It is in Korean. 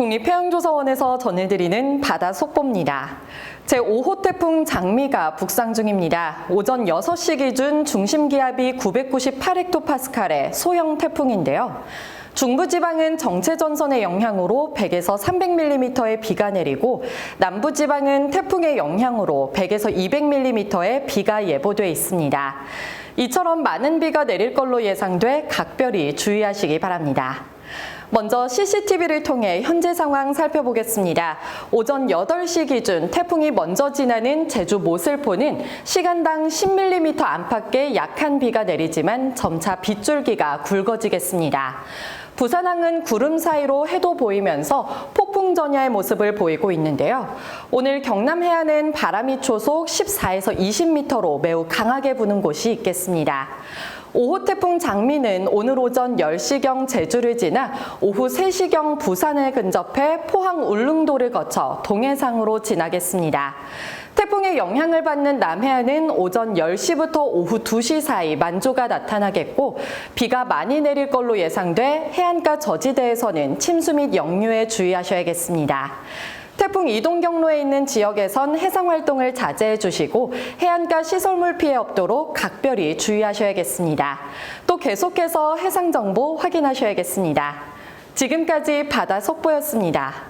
국립해양조사원에서 전해드리는 바다 속보입니다. 제5호 태풍 장미가 북상 중입니다. 오전 6시 기준 중심 기압이 998헥토파스칼의 소형 태풍인데요. 중부지방은 정체전선의 영향으로 100에서 300mm의 비가 내리고 남부지방은 태풍의 영향으로 100에서 200mm의 비가 예보돼 있습니다. 이처럼 많은 비가 내릴 걸로 예상돼 각별히 주의하시기 바랍니다. 먼저 CCTV를 통해 현재 상황 살펴보겠습니다. 오전 8시 기준 태풍이 먼저 지나는 제주 모슬포는 시간당 10mm 안팎의 약한 비가 내리지만 점차 빗줄기가 굵어지겠습니다. 부산항은 구름 사이로 해도 보이면서 폭풍 전야의 모습을 보이고 있는데요. 오늘 경남 해안은 바람이 초속 14에서 20m로 매우 강하게 부는 곳이 있겠습니다. 5호 태풍 장미는 오늘 오전 10시경 제주를 지나 오후 3시경 부산을 근접해 포항 울릉도를 거쳐 동해상으로 지나겠습니다. 태풍의 영향을 받는 남해안은 오전 10시부터 오후 2시 사이 만조가 나타나겠고 비가 많이 내릴 걸로 예상돼 해안가 저지대에서는 침수 및 역류에 주의하셔야겠습니다. 태풍 이동 경로에 있는 지역에선 해상 활동을 자제해 주시고 해안가 시설물 피해 없도록 각별히 주의하셔야겠습니다. 또 계속해서 해상 정보 확인하셔야겠습니다. 지금까지 바다 속보였습니다.